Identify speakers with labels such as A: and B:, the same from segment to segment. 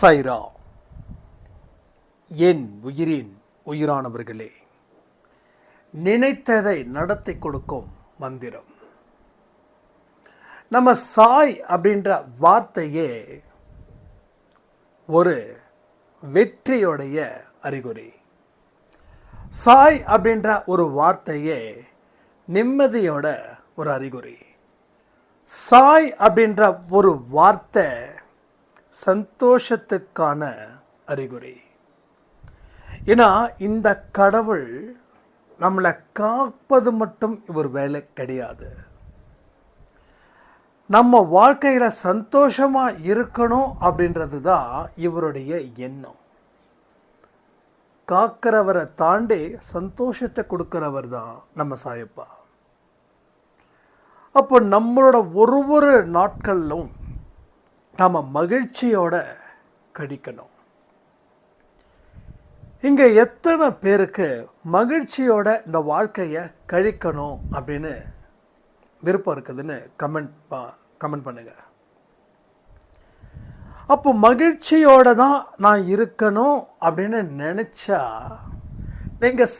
A: சைரா என் உயிரின் உயிரானவர்களே நினைத்ததை நடத்தி கொடுக்கும் மந்திரம். நம்ம சாய் அப்படின்ற வார்த்தையே ஒரு வெற்றியோடைய அறிகுறி. சாய் அப்படின்ற ஒரு வார்த்தையே நிம்மதியோட ஒரு அறிகுறி. சாய் அப்படின்ற ஒரு வார்த்தை சந்தோஷத்துக்கான அறிகுறி. ஏன்னா இந்த கடவுள் நம்மளை காப்பது மட்டும் இவர் வேலை கிடையாது. நம்ம வாழ்க்கையில் சந்தோஷமாக இருக்கணும் அப்படின்றது தான் இவருடைய எண்ணம். காக்கிறவரை தாண்டி சந்தோஷத்தை கொடுக்குறவர் தான் நம்ம சாயப்பா. அப்போ நம்மளோட ஒரு ஒரு நாட்களிலும் நாம் மகிழ்ச்சியோட கடிக்கணும். இங்கே எத்தனை பேருக்கு மகிழ்ச்சியோட இந்த வாழ்க்கையை கழிக்கணும் அப்படின்னு விருப்பம் இருக்குதுன்னு கமெண்ட் பா கமெண்ட் பண்ணுங்க. அப்போ மகிழ்ச்சியோட தான் நான் இருக்கணும் அப்படின்னு நினச்சா நீங்கள்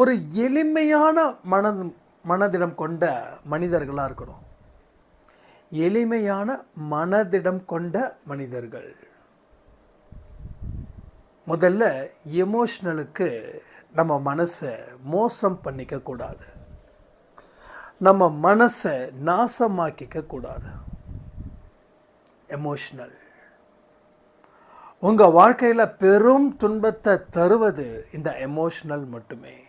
A: ஒரு எளிமையான மனது மனதிடம் கொண்ட மனிதர்களாக இருக்கணும். எளிமையான மனதிடம் கொண்ட மனிதர்கள். முதல்ல எமோஷ்னலுக்கு நம்ம மனசை மோசம் பண்ணிக்க கூடாது. நம்ம மனசை நாசமாக்கிக்க கூடாது. எமோஷ்னல் உங்கள் வாழ்க்கையில் பெரும் துன்பத்தை தருவது இந்த எமோஷ்னல் மட்டுமே.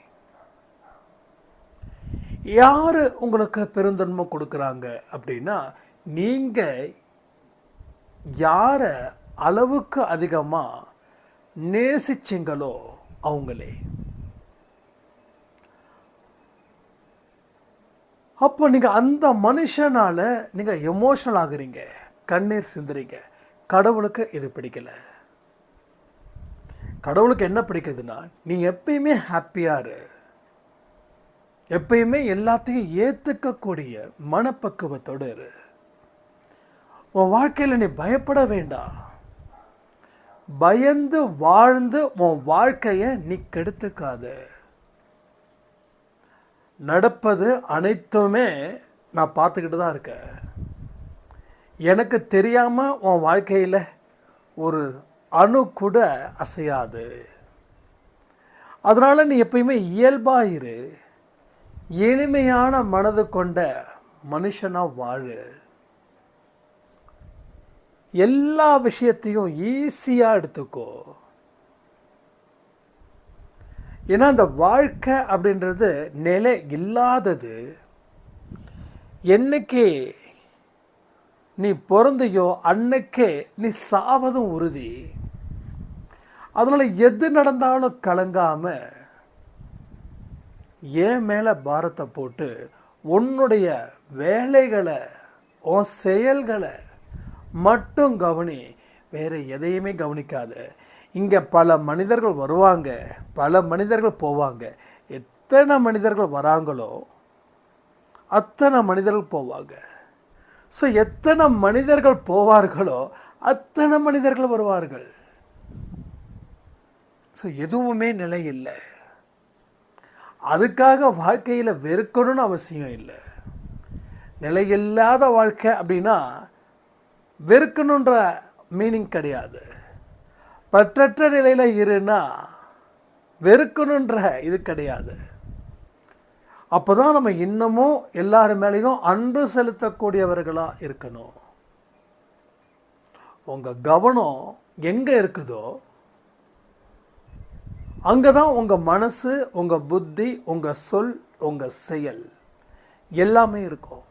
A: யார் உங்களுக்கு பெருந்தன்மை கொடுக்குறாங்க அப்படின்னா நீங்கள் யாரை அளவுக்கு அதிகமாக நேசிச்சிங்களோ அவங்களே. அப்போ நீங்கள் அந்த மனுஷனால் நீங்கள் எமோஷனல் ஆகுறீங்க. கண்ணீர் சிந்துறீங்க. கடவுளுக்கு இது பிடிக்கல. கடவுளுக்கு என்ன பிடிக்குதுன்னா நீ எப்பயுமே ஹாப்பியாக இரு. எப்பயுமே எல்லாத்தையும் ஏற்றுக்கக்கூடிய மனப்பக்குவத்தோடு இரு. உன் வாழ்க்கையில் நீ பயப்பட வேண்டாம். பயந்து வாழ்ந்து உன் வாழ்க்கையை நீ கெடுத்துக்காத. நடப்பது அனைத்துமே நான் பார்த்துக்கிட்டு தான் இருக்கேன். எனக்கு தெரியாமல் உன் வாழ்க்கையில் ஒரு அணு கூட அசையாது. அதனால் நீ எப்பயுமே இயல்பாக இரு. எளிமையான மனது கொண்ட மனுஷனாக வாழு. எல்லா விஷயத்தையும் ஈஸியாக எடுத்துக்கோ. ஏன்னா அந்த வாழ்க்கை அப்படின்றது நிலை இல்லாதது. என்னைக்கு நீ பிறந்தையோ அன்னைக்கே நீ சாவதும் உறுதி. அதனால் எது நடந்தாலும் கலங்காமல் என் மேலே பாரத்தை போட்டு உன்னுடைய வேலைகளை உன் செயல்களை மட்டும் கவனி வேறு எதையுமே கவனிக்காத. இங்கே பல மனிதர்கள் வருவாங்க பல மனிதர்கள் போவாங்க. எத்தனை மனிதர்கள் வராங்களோ அத்தனை மனிதர்கள் போவாங்க. ஸோ எத்தனை மனிதர்கள் போவார்களோ அத்தனை மனிதர்கள் வருவார்கள். ஸோ எதுவுமே நிலை இல்லை. அதுக்காக வாழ்க்கையில் வெறுக்கணும்னு அவசியம் இல்லை. நிலையில்லாத வாழ்க்கை அப்படின்னா வெறுக்கணுன்ற மீனிங் கிடையாது. பற்றற்ற நிலையில் இருன்னா வெறுக்கணுன்ற இது கிடையாது. அப்போ தான் நம்ம இன்னமும் எல்லார் மேலேயும் அன்பு செலுத்தக்கூடியவர்களாக இருக்கணும். உங்கள் கவனம் எங்கே இருக்குதோ அங்கே தான் உங்கள் மனசு உங்கள் புத்தி உங்கள் சொல் உங்கள் செயல் எல்லாமே இருக்கும்.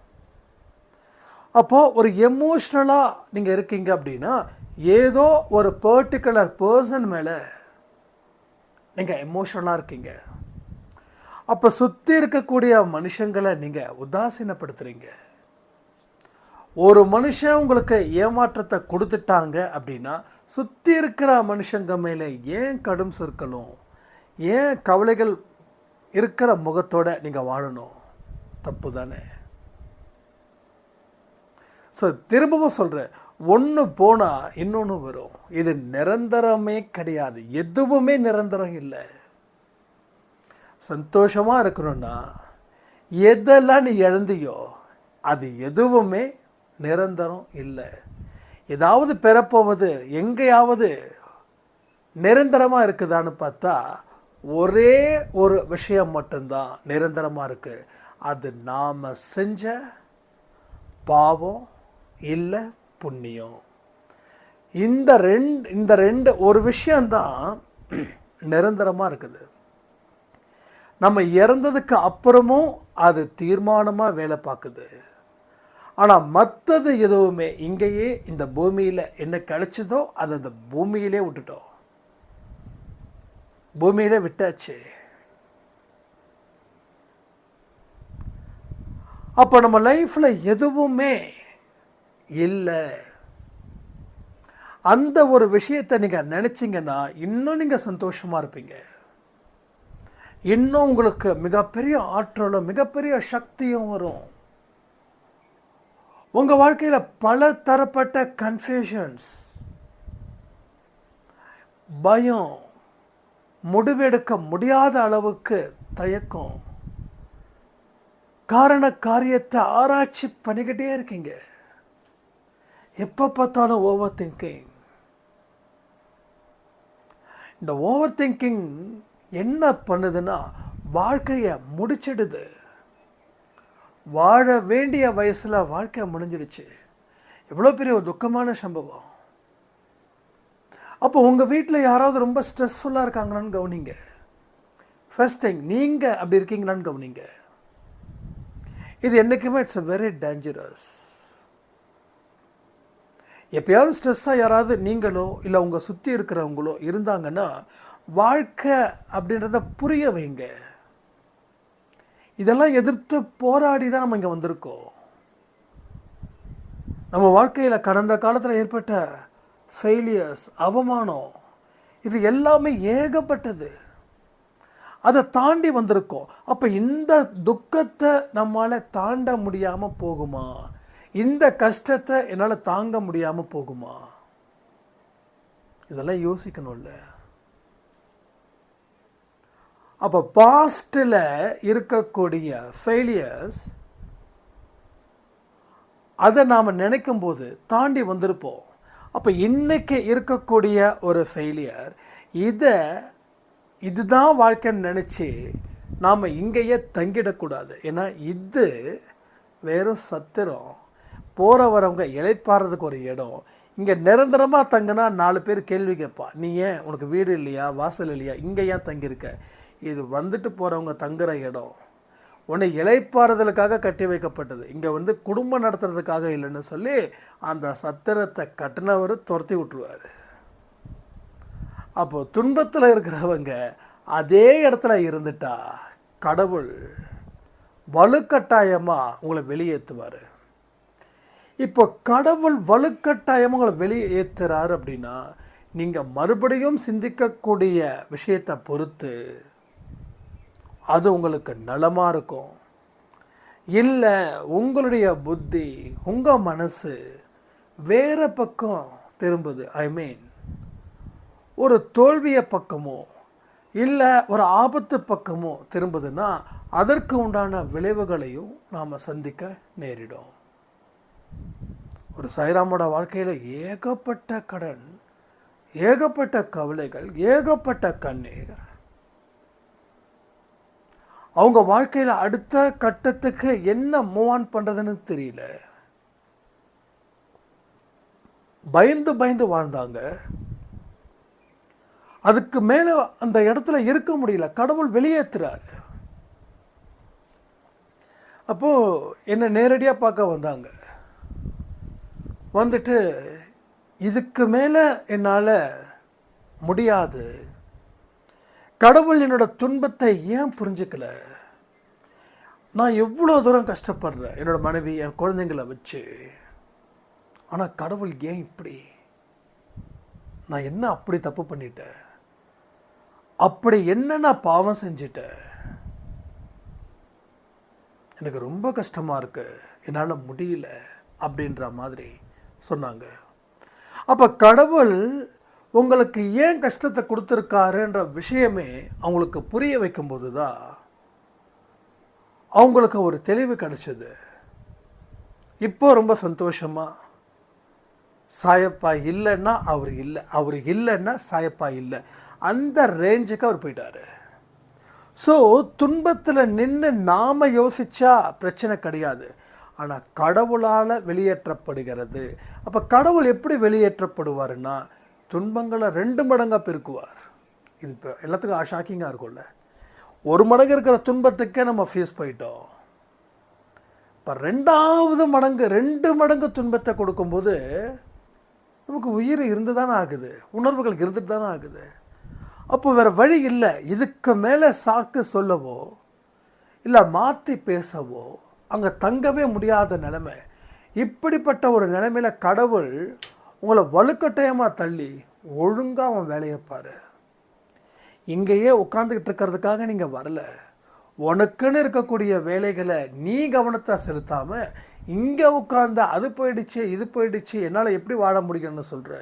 A: அப்போது ஒரு எமோஷ்னலாக நீங்கள் இருக்கீங்க அப்படின்னா ஏதோ ஒரு பர்டிகுலர் பர்சன் மேலே நீங்கள் எமோஷ்னலாக இருக்கீங்க. அப்போ சுற்றி இருக்கக்கூடிய மனுஷங்களை நீங்கள் உதாசீனப்படுத்துகிறீங்க ஒரு மனுஷன் உங்களுக்கு ஏமாற்றத்தை கொடுத்துட்டாங்க அப்படின்னா சுற்றி இருக்கிற மனுஷங்க மேலே ஏன் கடும் சொற்களும் ஏன் கவலைகள் இருக்கிற முகத்தோடு நீங்கள் வாழணும்? தப்பு தானே ஸோ திரும்பவும் சொல்கிறேன் ஒன்று போனால் இன்னொன்று வரும். இது நிரந்தரமே கிடையாது. எதுவுமே நிரந்தரம் இல்லை. சந்தோஷமாக இருக்கணும்னா எதெல்லாம் நீ இழந்தியோ அது எதுவுமே நிரந்தரம் இல்லை. ஏதாவது பெறப்போவது எங்கேயாவது நிரந்தரமாக இருக்குதான்னு பார்த்தா ஒரே ஒரு விஷயம் மட்டும்தான் நிரந்தரமாக இருக்குது அது நாம் செஞ்ச பாவம் இல்லை புண்ணியம். இந்த ரெண்டு இந்த ரெண்டு ஒரு விஷயந்தான் நிரந்தரமாக இருக்குது. நம்ம இறந்ததுக்கு அப்புறமும் அது தீர்மானமாக வேலை பார்க்குது. ஆனால் மற்றது எதுவுமே இங்கேயே இந்த பூமியில் என்ன கிடைச்சதோ அதை அந்த பூமியிலே விட்டுட்டோம். பூமியிலே விட்டாச்சு. அப்போ நம்ம லைஃப்பில் எதுவுமே இல்லை. அந்த ஒரு விஷயத்தை நீங்கள் நினச்சிங்கன்னா இன்னும் நீங்கள் சந்தோஷமாக இருப்பீங்க. இன்னும் உங்களுக்கு மிகப்பெரிய ஆற்றலும் மிகப்பெரிய சக்தியும் வரும். உங்கள் வாழ்க்கையில் பல தரப்பட்ட கன்ஃபியூஷன்ஸ் பயம் முடிவெடுக்க முடியாத அளவுக்கு தயக்கம் காரண காரியத்தை ஆராய்ச்சி பண்ணிக்கிட்டே இருக்கீங்க. எப்போ பார்த்தாலும் ஓவர் திங்கிங் இந்த ஓவர் திங்கிங் என்ன பண்ணுதுன்னா வாழ்க்கையை முடிச்சிடுது. வாழ வேண்டிய வயசில் வாழ்க்கை முடிஞ்சிடுச்சு. எவ்வளோ பெரிய ஒரு துக்கமான சம்பவம். அப்போ உங்கள் வீட்டில் யாராவது ரொம்ப ஸ்ட்ரெஸ்ஃபுல்லாக இருக்காங்களான்னு கவனிங்க. ஃபர்ஸ்ட் திங் நீங்கள் அப்படி இருக்கீங்களான்னு கவனிங்க. இது என்றைக்குமே இட்ஸ் அ வெரி டேஞ்சரஸ் எப்பயாவது ஸ்ட்ரெஸ்ஸாக யாராவது நீங்களோ இல்லை உங்கள் சுற்றி இருக்கிறவங்களோ இருந்தாங்கன்னா வாழ்க்கை அப்படின்றத புரிய வைங்க. இதெல்லாம் எதிர்த்து போராடி தான் நம்ம இங்கே வந்திருக்கோம். நம்ம வாழ்க்கையில் கடந்த காலத்தில் ஏற்பட்ட ஃபெயிலியர்ஸ் அவமானம் இது எல்லாமே ஏகப்பட்டது. அதை தாண்டி வந்திருக்கோம். அப்போ இந்த துக்கத்தை நம்மளால் தாண்ட முடியாமல் போகுமா? இந்த கஷ்டத்தை என்னால் தாங்க முடியாமல் போகுமா? இதெல்லாம் யோசிக்கணும்ல. அப்போ பாஸ்டில் இருக்கக்கூடிய ஃபெயிலியர்ஸ் அதை நாம் நினைக்கும் போது தாண்டி வந்திருப்போம். அப்போ இன்னைக்கு இருக்கக்கூடிய ஒரு ஃபெயிலியர் இதை இதுதான் வாழ்க்கைன்னு நினச்சி நாம் இங்கேயே தங்கிடக்கூடாது. ஏன்னா இது வெறும் சத்திரம். போகிற வரவங்க இழைப்பாடுறதுக்கு ஒரு இடம். இங்கே நிரந்தரமாக தங்கினா நாலு பேர் கேள்வி கேட்பா. நீ ஏன்? உனக்கு வீடு இல்லையா? வாசல் இல்லையா? இங்கே ஏன் தங்கியிருக்க? இது வந்துட்டு போகிறவங்க தங்குற இடம். உன்னை இழைப்பாறுதலுக்காக கட்டி வைக்கப்பட்டது. இங்கே வந்து குடும்பம் நடத்துறதுக்காக இல்லைன்னு சொல்லி அந்த சத்திரத்தை கட்டினவர் துரத்தி விட்டுருவார். அப்போது துன்பத்தில் இருக்கிறவங்க அதே இடத்துல இருந்துட்டா கடவுள் வலுக்கட்டாயமாக உங்களை வெளியேற்றுவார் இப்போ கடவுள் வலுக்கட்டாயமாக உங்களை வெளியேற்றுறாரு அப்படின்னா நீங்கள் மறுபடியும் சிந்திக்கக்கூடிய விஷயத்தை பொறுத்து அது உங்களுக்கு நலமாக இருக்கும். இல்லை உங்களுடைய புத்தி உங்கள் மனசு வேறு பக்கம் திரும்புது. ஐ மீன் ஒரு தோல்விய பக்கமோ இல்லை ஒரு ஆபத்து பக்கமோ திரும்புதுன்னா அதற்கு உண்டான விளைவுகளையும் நாம் சந்திக்க நேரிடும். ஒரு சைராமோட வாழ்க்கையில் ஏகப்பட்ட கடன் ஏகப்பட்ட கவலைகள் ஏகப்பட்ட கண்ணீர். அவங்க வாழ்க்கையில் அடுத்த கட்டத்துக்கு என்ன மூவ் ஆன் பண்ணுறதுன்னு தெரியல. பயந்து பயந்து வாழ்ந்தாங்க. அதுக்கு மேலே அந்த இடத்துல இருக்க முடியல. கடவுள் வெளியேற்றுறாரு அப்போது என்னை நேரடியாக பார்க்க வந்தாங்க. வந்துட்டு இதுக்கு மேலே என்னால் முடியாது. கடவுள் என்னோடய துன்பத்தை ஏன் புரிஞ்சுக்கல? நான் எவ்வளோ தூரம் கஷ்டப்படுறேன் என்னோட மனைவி என் குழந்தைங்கள வச்சு. ஆனால் கடவுள் ஏன் இப்படி? நான் என்ன அப்படி தப்பு பண்ணிட்டேன்? அப்படி என்ன நான் பாவம் செஞ்சிட்டேன்? எனக்கு ரொம்ப கஷ்டமாக இருக்குது என்னால் முடியல அப்படின்ற மாதிரி சொன்னாங்க. அப்போ கடவுள் உங்களுக்கு ஏன் கஷ்டத்தை கொடுத்துருக்காருன்ற விஷயமே அவங்களுக்கு புரிய வைக்கும்போது தான் அவங்களுக்கு ஒரு தெளிவு கிடச்சிது. இப்போ ரொம்ப சந்தோஷமா சாயப்பா இல்லைன்னா அவர் இல்லை அவர் இல்லைன்னா சாயப்பா இல்லை. அந்த ரேஞ்சுக்கு அவர் போயிட்டாரு. ஸோ துன்பத்தில் நின்று நாம் யோசிச்சா பிரச்சனை கிடையாது. ஆனால் கடவுளால் வெளியேற்றப்படுகிறது. அப்போ கடவுள் எப்படி வெளியேற்றப்படுவாருன்னா துன்பங்களை ரெண்டு மடங்காக பெருக்குவார். இது இப்போ எல்லாத்துக்கும் ஷாக்கிங்காக இருக்கும்ல. ஒரு மடங்கு இருக்கிற துன்பத்துக்கே நம்ம ஃபேஸ் போயிட்டோம். இப்போ ரெண்டாவது மடங்கு ரெண்டு மடங்கு துன்பத்தை கொடுக்கும்போது நமக்கு உயிர் இருந்து தானே ஆகுது. உணர்வுகள் இருந்துட்டு தானே ஆகுது. அப்போ வேறு வழி இல்லை. இதுக்கு மேலே சாக்கு சொல்லவோ இல்லை மாற்றி பேசவோ அங்கே தங்கவே முடியாத நிலைமை. இப்படிப்பட்ட ஒரு நிலைமையில் கடவுள் உங்களை வலுக்கட்டாயமாக தள்ளி ஒழுங்காக அவன் வேலையை பாரு. இங்கேயே உட்காந்துக்கிட்டு இருக்கிறதுக்காக நீங்கள் வரல. உனக்குன்னு இருக்கக்கூடிய வேலைகளை நீ கவனத்தை செலுத்தாமல் இங்கே உட்காந்து அது போயிடுச்சு இது போயிடுச்சு என்னால் எப்படி வாழ முடியும்னு சொல்கிற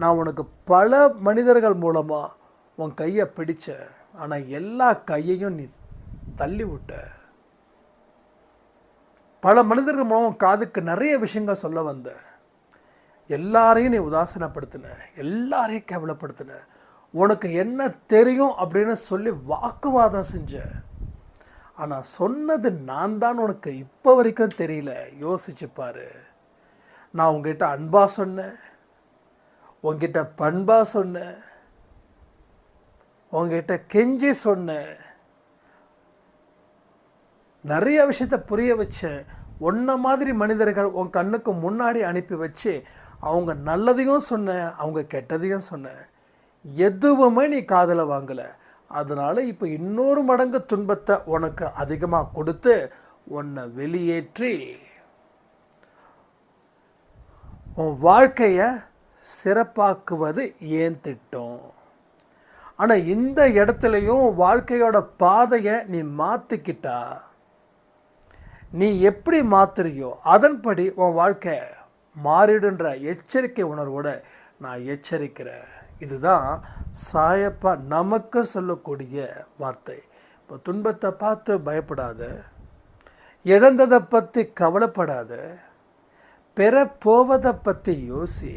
A: நான் உனக்கு பல மனிதர்கள் மூலமாக உன் கையை பிடிச்ச ஆனால் எல்லா கையையும் நீ தள்ளி விட்ட. பல மனிதர்கள் மூலம் காதுக்கு நிறைய விஷயங்கள் சொல்ல வந்த. எல்லாரையும் நீ உதாசீனப்படுத்தின. எல்லாரையும் கேவலப்படுத்தின. உனக்கு என்ன தெரியும் அப்படின்னு சொல்லி வாக்குவாதம் செஞ்ச. ஆனால் சொன்னது நான் தான் உனக்கு இப்போ வரைக்கும் தெரியல. யோசிச்சுப்பார் நான் உங்ககிட்ட அன்பாக சொன்னேன். உங்ககிட்ட பண்பாக சொன்னேன். உங்ககிட்ட கெஞ்சி சொன்னேன். நிறைய விஷயத்த புரிய வச்சு ஒன்றை மாதிரி மனிதர்கள் உன் கண்ணுக்கு முன்னாடி அனுப்பி வச்சு அவங்க நல்லதையும் சொன்னேன் அவங்க கெட்டதையும் சொன்னேன் எதுவுமே நீ காதில் வாங்கலை. அதனால் இப்போ இன்னொரு மடங்கு துன்பத்தை உனக்கு அதிகமாக கொடுத்து உன்னை வெளியேற்றி உன் வாழ்க்கையை சிறப்பாக்குவது ஏன் திட்டம்? ஆனால் இந்த இடத்துலையும் வாழ்க்கையோட பாதையை நீ மாற்றிக்கிட்டா நீ எப்படி மாத்துறியோ அதன்படி உன் வாழ்க்கை மாறிடுன்ற எச்சரிக்கை உணர்வோட நான் எச்சரிக்கிறேன். இதுதான் சாயப்பா நமக்கு சொல்லக்கூடிய வார்த்தை. இப்போ துன்பத்தை பார்த்து பயப்படாத இழந்ததை பற்றி கவலைப்படாத பெற போவதை பற்றி யோசி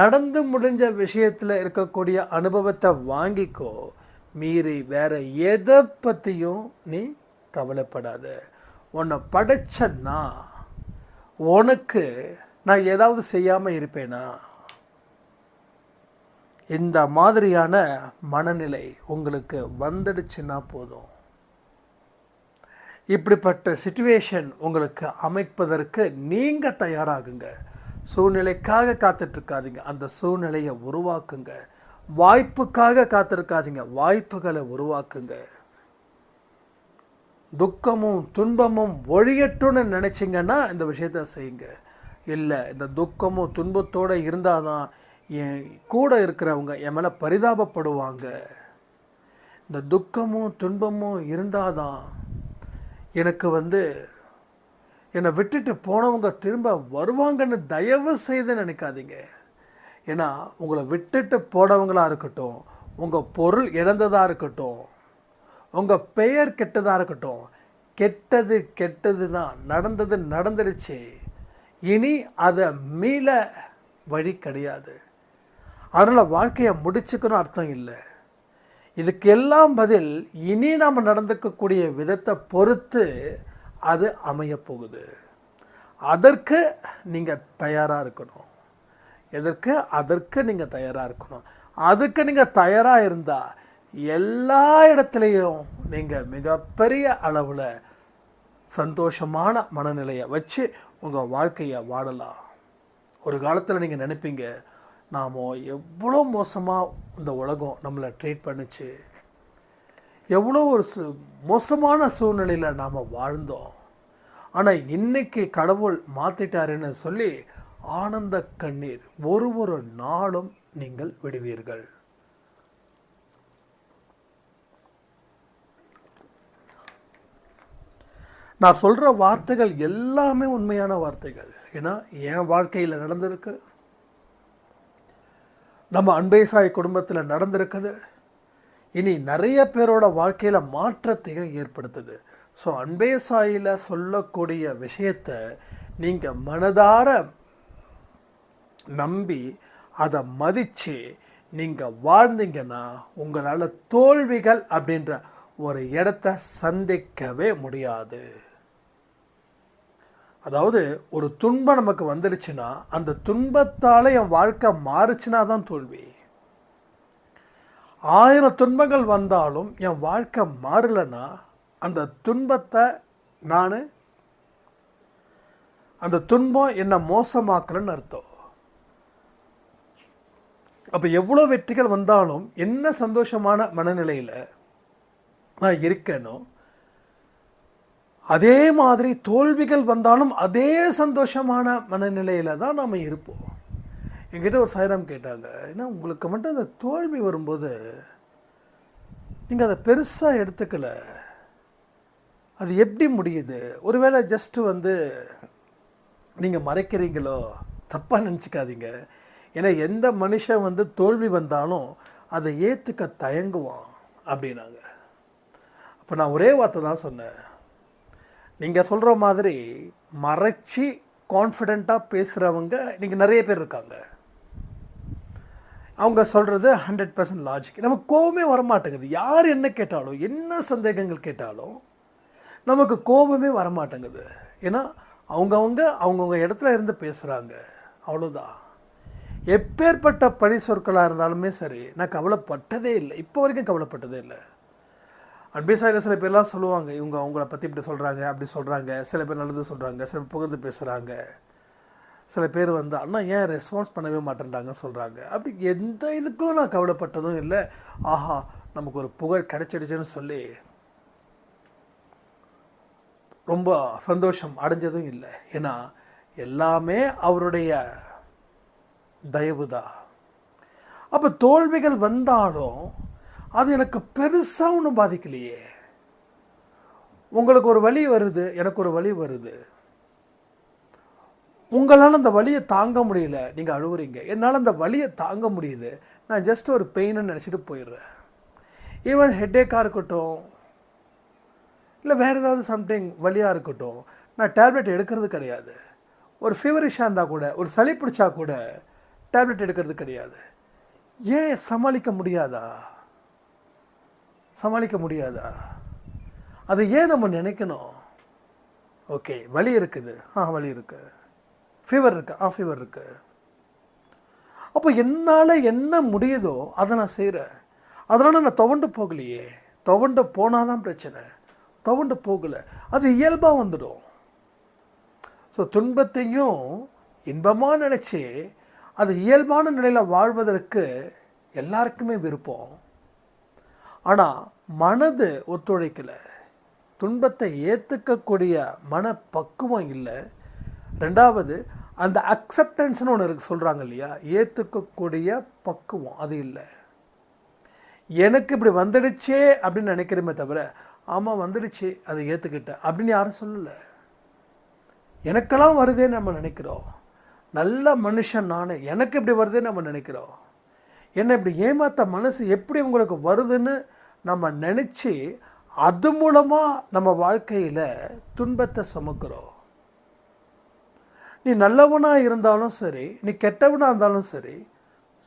A: நடந்து முடிஞ்ச விஷயத்தில் இருக்கக்கூடிய அனுபவத்தை வாங்கிக்கோ. மீறி வேறு எதை பற்றியும் நீ கவலைப்படாத. உன்னை படைச்சன்னா உனக்கு நான் ஏதாவது செய்யாமல் இருப்பேனா? இந்த மாதிரியான மனநிலை உங்களுக்கு வந்துடுச்சுன்னா போதும். இப்படிப்பட்ட சுச்சுவேஷன் உங்களுக்கு அமைப்பதற்கு நீங்கள் தயாராகுங்க. சூழ்நிலைக்காக காத்துட்ருக்காதீங்க. அந்த சூழ்நிலையை உருவாக்குங்க. வாய்ப்புக்காக காத்திருக்காதீங்க. வாய்ப்புகளை உருவாக்குங்க. துக்கமும் துன்பமும் ஒழியட்டும்னு நினச்சிங்கன்னா இந்த விஷயத்த செய்யுங்க. இல்லை இந்த துக்கமும் துன்பத்தோடு இருந்தால் தான் என் கூட இருக்கிறவங்க என் மேலே பரிதாபப்படுவாங்க. இந்த துக்கமும் துன்பமும் இருந்தால் தான் எனக்கு வந்து என்னை விட்டுட்டு போனவங்க திரும்ப வருவாங்கன்னு தயவு செய்து நினைக்காதீங்க. ஏன்னா உங்களை விட்டுட்டு போனவங்களாக இருக்கட்டும் உங்கள் பொருள் இழந்ததாக இருக்கட்டும் உங்கள் பெயர் கெட்டதாக இருக்கட்டும். கெட்டது கெட்டது தான் நடந்தது நடந்துடுச்சு. இனி அதை மீள வழி கிடையாது. அதனால் வாழ்க்கையை முடிச்சுக்கணும் அர்த்தம் இல்லை. இதுக்கு எல்லாம் பதில் இனி நாம் நடந்துக்கக்கூடிய விதத்தை பொறுத்து அது அமையப் போகுது. அதற்கு நீங்கள் தயாராக இருக்கணும். எதற்கு? அதற்கு நீங்கள் தயாராக இருக்கணும். அதுக்கு நீங்கள் தயாராக இருந்தால் எல்லா இடத்துலையும் நீங்கள் மிகப்பெரிய அளவில் சந்தோஷமான மனநிலையை வச்சு உங்கள் வாழ்க்கையை வாழலாம். ஒரு காலத்தில் நீங்கள் நினைப்பீங்க நாம் எவ்வளோ மோசமாக இந்த உலகம் நம்மளை ட்ரீட் பண்ணுச்சு. எவ்வளோ ஒரு சு மோசமான சூழ்நிலையில் நாம் வாழ்ந்தோம். ஆனால் இன்றைக்கி கடவுள் மாற்றிட்டாருன்னு சொல்லி ஆனந்த கண்ணீர் ஒரு ஒரு நாளும் நீங்கள் விடுவீர்கள். நான் சொல்கிற வார்த்தைகள் எல்லாமே உண்மையான வார்த்தைகள். ஏன்னா என் வாழ்க்கையில் நடந்திருக்கு. நம்ம அன்பேசாய் குடும்பத்தில் நடந்திருக்குது. இனி நிறைய பேரோட வாழ்க்கையில் மாற்றத்தையும் ஏற்படுத்துது. ஸோ அன்பேசாயில் சொல்லக்கூடிய விஷயத்தை நீங்கள் மனதார நம்பி அதை மதித்து நீங்கள் வாழ்ந்தீங்கன்னா உங்களால் தோல்விகள் அப்படின்ற ஒரு இடத்த சந்திக்கவே முடியாது. அதாவது ஒரு துன்பம் நமக்கு வந்துடுச்சுன்னா அந்த துன்பத்தால் என் வாழ்க்கை மாறுச்சுன்னா தான் தோல்வி. ஆயிரம் துன்பங்கள் வந்தாலும் என் வாழ்க்கை மாறலைன்னா அந்த துன்பத்தை நான் அந்த துன்பம் என்னை மோசமாக்கலன்னு அர்த்தம். அப்போ எவ்வளோ வெற்றிகள் வந்தாலும் என்ன சந்தோஷமான மனநிலையில் நான் இருக்கேனோ அதே மாதிரி தோல்விகள் வந்தாலும் அதே சந்தோஷமான மனநிலையில் தான் நாம் இருப்போம். என்கிட்ட ஒரு சாயிரம் கேட்டாங்க ஏன்னா உங்களுக்கு மட்டும் அந்த தோல்வி வரும்போது நீங்கள் அதை பெருசாக எடுத்துக்கல? அது எப்படி முடியுது? ஒருவேளை ஜஸ்ட்டு வந்து நீங்கள் மறைக்கிறீங்களோ? தப்பாக நினச்சிக்காதீங்க. ஏன்னா எந்த மனுஷன் வந்து தோல்வி வந்தாலும் அதை ஏற்றுக்க தயங்குவான் அப்படின்னாங்க. அப்போ நான் ஒரே வார்த்தை தான் சொன்னேன். நீங்கள் சொல்கிற மாதிரி மறைச்சி கான்ஃபிடெண்ட்டாக பேசுகிறவங்க நீங்கள் நிறைய பேர் இருக்காங்க. அவங்க சொல்கிறது ஹண்ட்ரட் பர்சன்ட் லாஜிக் நமக்கு கோபமே வரமாட்டேங்குது. யார் என்ன கேட்டாலும் என்ன சந்தேகங்கள் கேட்டாலும் நமக்கு கோபமே வரமாட்டேங்குது. ஏன்னா அவங்கவுங்க அவங்கவுங்க இடத்துல இருந்து பேசுகிறாங்க அவ்வளோதான் எப்பேற்பட்ட பழி சொற்களாக இருந்தாலுமே சரி நான் கவலைப்பட்டதே இல்லை. இப்போ வரைக்கும் கவலைப்பட்டதே இல்லை. அன்பேசாயில் சில பேர்லாம் சொல்லுவாங்க இவங்க அவங்கள பற்றி இப்படி சொல்கிறாங்க அப்படி சொல்கிறாங்க சில பேர் நல்லது சொல்கிறாங்க சில பேர் புகழ்ந்து பேசுகிறாங்க சில பேர் வந்து அண்ணா ஏன் ரெஸ்பான்ஸ் பண்ணவே மாட்டேன்றாங்கன்னு சொல்கிறாங்க அப்படி எந்த இதுக்கும் நான் கவலைப்பட்டதும் இல்லை. ஆஹா நமக்கு ஒரு புகழ் கிடைச்சிடுச்சுன்னு சொல்லி ரொம்ப சந்தோஷம் அடைஞ்சதும் இல்லை. ஏன்னா எல்லாமே அவருடைய தயவு தான் அப்போ தோல்விகள் வந்தாலும் அது எனக்கு பெருசாக ஒன்றும் பாதிக்கலையே. உங்களுக்கு ஒரு வழி வருது எனக்கு ஒரு வழி வருது. உங்களால் அந்த வலியை தாங்க முடியல. நீங்கள் அழுகுறீங்க என்னால் அந்த வலியை தாங்க முடியுது. நான் ஜஸ்ட் ஒரு பெயின்னு நினச்சிட்டு போயிடுறேன். ஈவன் ஹெட்டேக்காக இருக்கட்டும் இல்லை வேறு ஏதாவது சம்திங் வலியாக இருக்கட்டும் நான் டேப்லெட் எடுக்கிறது கிடையாது. ஒரு ஃபீவரிஷாக இருந்தால் கூட ஒரு சளி பிடிச்சா கூட டேப்லெட் எடுக்கிறது கிடையாது. ஏன் சமாளிக்க முடியாதா? சமாளிக்க முடியாதா? அதை ஏன் நம்ம நினைக்கணும்? ஓகே வலி இருக்குது. ஆ வலி இருக்குது ஃபீவர் இருக்குது ஆ ஃபீவர் இருக்குது அப்போ என்னால் என்ன முடியுதோ அதை நான் செய்கிறேன் அதனால் நான் துவண்டு போகலையே. துவண்டு போனால் தான் பிரச்சனை. துவண்டு போகலை. அது இயல்பாக வந்துடும். ஸோ துன்பத்தையும் இன்பமாக நினச்சி அது இயல்பான நிலையில் வாழ்வதற்கு எல்லாருக்குமே விருப்பம். ஆனால் மனது ஒத்துழைக்கலை. துன்பத்தை ஏற்றுக்கக்கூடிய மனப்பக்குவம் இல்லை. ரெண்டாவது அந்த அக்செப்டன்ஸ்னு ஒன்று இருக்கு சொல்கிறாங்க இல்லையா? ஏற்றுக்கக்கூடிய பக்குவம் அது இல்லை. எனக்கு இப்படி வந்துடுச்சே அப்படின்னு நினைக்கிறமே தவிர ஆமாம் வந்துடுச்சு அதை ஏற்றுக்கிட்டேன் அப்படின்னு யாரும் சொல்லலை. எனக்கெல்லாம் வருதேன்னு நம்ம நினைக்கிறோம். நல்ல மனுஷன் நான் எனக்கு இப்படி வருதேன்னு நம்ம நினைக்கிறோம். என்னை இப்படி ஏமாத்த மனசு எப்படி உங்களுக்கு வருதுன்னு நம்ம நினச்சி அது மூலமாக நம்ம வாழ்க்கையில் துன்பத்தை சுமக்கிறோம். நீ நல்லவனாக இருந்தாலும் சரி நீ கெட்டவனாக இருந்தாலும் சரி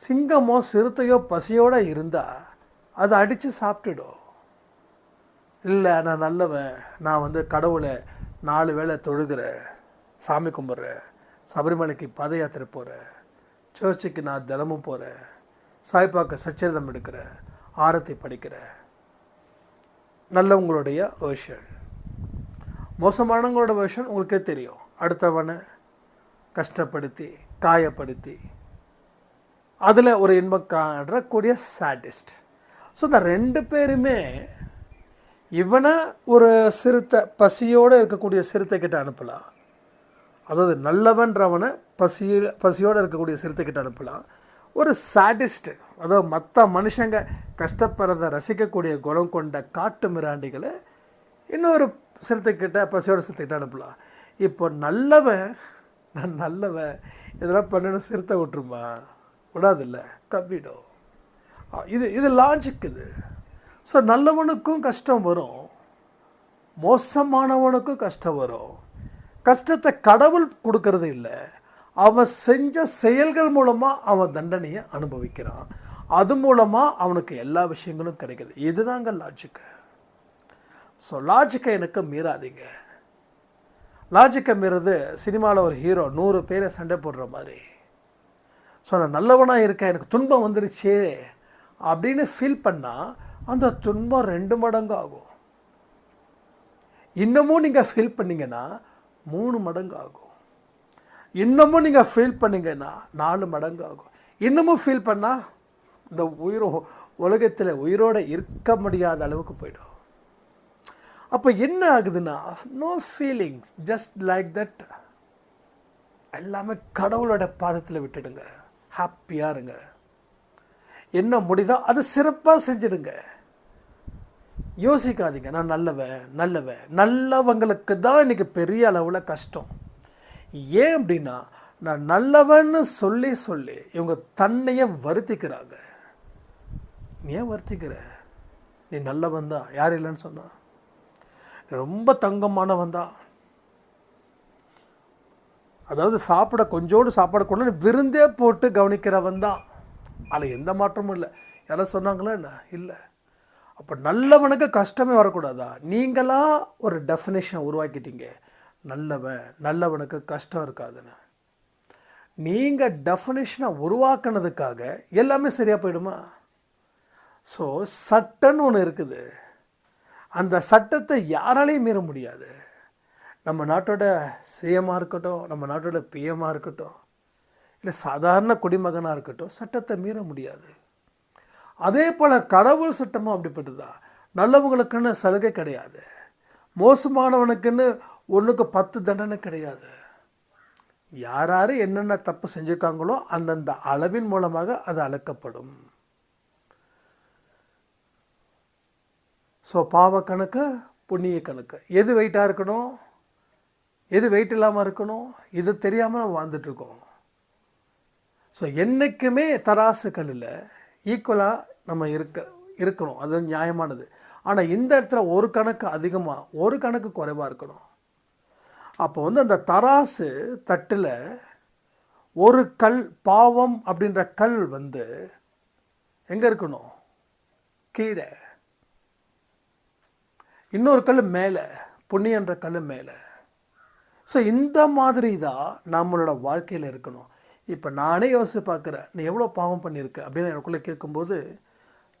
A: சிங்கமோ சிறுத்தையோ பசியோடு இருந்தால் அதை அடித்து சாப்பிட்டுடும். இல்லை நான் நல்லவன் நான் வந்து கடவுளை நாலு வேளை தொழுகிறேன் சாமி கும்பிட்றேன் சபரிமலைக்கு பத யாத்திரை போகிறேன் சர்ச்சுக்கு நான் தினமும் போகிறேன் சாய்பாக்க சச்சரிதம் எடுக்கிறேன் ஆரத்தி படிக்கிறேன் நல்லவங்களுடைய வேர்ஷன் மோசமானவங்களோட வேர்ஷன் உங்களுக்கே தெரியும். அடுத்தவனை கஷ்டப்படுத்தி காயப்படுத்தி. அதில் ஒரு இன்பம் காணக்கூடிய சாட்டிஸ்ட் ஸோ இந்த ரெண்டு பேருமே இவனை ஒரு சிறுத்தை பசியோடு இருக்கக்கூடிய சிறுத்தை கிட்ட அனுப்பலாம். அதாவது நல்லவன்றவனை பசியில் பசியோடு இருக்கக்கூடிய சிறுத்தை கிட்ட அனுப்பலாம். ஒரு சாட்டிஸ்ட்டு அதாவது மற்ற மனுஷங்க கஷ்டப்படுறதை ரசிக்கக்கூடிய குணம் கொண்ட காட்டு மிராண்டிகளை இன்னொரு சிறுத்தைக்கிட்ட பசியோட சிறுத்தைக்கிட்ட அனுப்பலாம். இப்போ நல்லவன் நான் நல்லவன் இதெல்லாம் பண்ணணும் சிறுத்தை விட்டுருமா? விடாதில்ல கவ்விடும் இது இது லாஜிக் இது. ஸோ நல்லவனுக்கும் கஷ்டம் வரும். மோசமானவனுக்கும் கஷ்டம் வரும். கஷ்டத்தை கடவுள் கொடுக்கறது இல்லை. அவன் செஞ்ச செயல்கள் மூலமாக அவன் தண்டனையை அனுபவிக்கிறான். அது மூலமாக அவனுக்கு எல்லா விஷயங்களும் கிடைக்குது. இதுதாங்க லாஜிக்கு ஸோ லாஜிக்கை எனக்கு மீறாதீங்க. லாஜிக்கை மீறது சினிமாவில் ஒரு ஹீரோ நூறு பேரை சண்டை போடுற மாதிரி. ஸோ நான் நல்லவனாக இருக்கேன் எனக்கு துன்பம் வந்துருச்சே அப்படின்னு ஃபீல் பண்ணால் அந்த துன்பம் ரெண்டு மடங்கு ஆகும். இன்னமும் நீங்கள் ஃபீல் பண்ணீங்கன்னா மூணு மடங்கு ஆகும். இன்னமும் நீங்கள் ஃபீல் பண்ணிங்கன்னா நாலு மடங்கு ஆகும். இன்னமும் ஃபீல் பண்ணால் இந்த உயிரோ உலகத்தில் உயிரோடு இருக்க முடியாத அளவுக்கு போயிடும். அப்போ என்ன ஆகுதுன்னா no feelings just like that எல்லாமே கடவுளோட பாதத்தில் விட்டுடுங்க. ஹாப்பியாக இருங்க. என்ன முடிதோ அதை சிறப்பாக செஞ்சிடுங்க. யோசிக்காதீங்க நான் நல்லவன் நல்லவன். நல்லவங்களுக்கு தான் இன்னைக்கு பெரிய அளவில் கஷ்டம். ஏன் அப்படின்னா நான் நல்லவன்னு சொல்லி சொல்லி இவங்க தன்னையே வருத்திக்கிறாங்க. ஏன் வருத்திக்கிற? நீ நல்லவன் தான் யார் இல்லைன்னு சொன்னான் ரொம்ப தங்கமானவன் தான் அதாவது சாப்பிட கொஞ்சோடு சாப்பாடு கொண்டு விருந்தே போட்டு கவனிக்கிறவன் தான் அதில் எந்த மாற்றமும் இல்லை. யாராவது சொன்னாங்களா என்ன? இல்லை. அப்போ நல்லவனுக்கு கஷ்டமே வரக்கூடாதா? நீங்களாக ஒரு டெஃபினேஷனை உருவாக்கிட்டீங்க. நல்லவன் நல்லவனுக்கு கஷ்டம் இருக்காதுன்னு. நீங்கள் டெஃபினேஷனை உருவாக்குனதுக்காக எல்லாமே சரியாக போயிடுமா? ஸோ சட்டன்னு ஒன்று இருக்குது. அந்த சட்டத்தை யாராலையும் மீற முடியாது. நம்ம நாட்டோட சிஎம்மாக இருக்கட்டும் நம்ம நாட்டோட பிஎம்மாக இருக்கட்டும் இல்லை சாதாரண குடிமகனாக இருக்கட்டும் சட்டத்தை மீற முடியாது. அதே போல் கடவுள் சட்டமும் அப்படிப்பட்டது தான் நல்லவங்களுக்குன்னு சலுகை கிடையாது. மோசமானவனுக்குன்னு ஒன்றுக்கு பத்து தண்டனை கிடையாது. யார் யார் என்னென்ன தப்பு செஞ்சுருக்காங்களோ அந்தந்த அளவின் மூலமாக அது அளக்கப்படும் ஸோ பாவ கணக்கு புண்ணிய கணக்கு. எது வெயிட்டாக இருக்கணும்? எது வெயிட் இல்லாமல் இருக்கணும்? இது தெரியாமல் நம்ம வாழ்ந்துட்டுருக்கோம். ஸோ என்றைக்குமே தராசு கல்லில் ஈக்குவலாக நம்ம இருக்க இருக்கணும். அது நியாயமானது. ஆனால் இந்த இடத்துல ஒரு கணக்கு அதிகமாக ஒரு கணக்கு குறைவாக இருக்கணும். அப்போ வந்து அந்த தராசு தட்டில் ஒரு கல் பாவம் அப்படின்ற கல் வந்து எங்கே இருக்கணும்? கீழே. இன்னொரு கல் மேலே புண்ணியன்ற கல் மேலே. ஸோ இந்த மாதிரி தான் நம்மளோட வாழ்க்கையில் இருக்கணும். இப்போ நானே யோசித்து பார்க்குறேன் நீ எவ்வளோ பாவம் பண்ணியிருக்க? அப்படின்னு எனக்குள்ளே கேட்கும்போது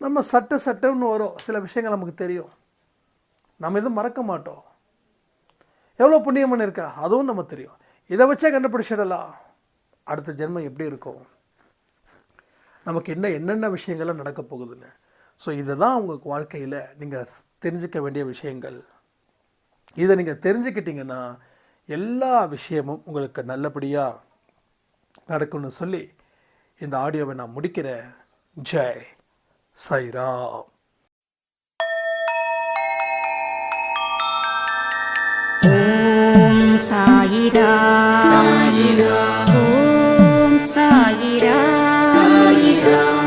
A: நம்ம சட்ட சட்டம்னு வரும் சில விஷயங்கள் நமக்கு தெரியும். நம்ம எதுவும் மறக்க மாட்டோம். எவ்வளோ புண்ணியம் பண்ணியிருக்கா? அதுவும் நம்ம தெரியும். இதை வச்சே கண்டுபிடிச்சிடலாம். அடுத்த ஜென்மம் எப்படி இருக்கும்? நமக்கு என்ன என்னென்ன விஷயங்கள்லாம் நடக்க போகுதுன்னு. ஸோ இதை தான் உங்கள் வாழ்க்கையில் நீங்கள் தெரிஞ்சுக்க வேண்டிய விஷயங்கள். இதை நீங்கள் தெரிஞ்சுக்கிட்டீங்கன்னா எல்லா விஷயமும் உங்களுக்கு நல்லபடியாக நடக்கும்னு சொல்லி இந்த ஆடியோவை நான் முடிக்கிறேன். ஜெய் சைராம்.
B: ஓம் சாயிரா
C: சாயிரா
B: ஓம் சாயிரா
C: சாயிரா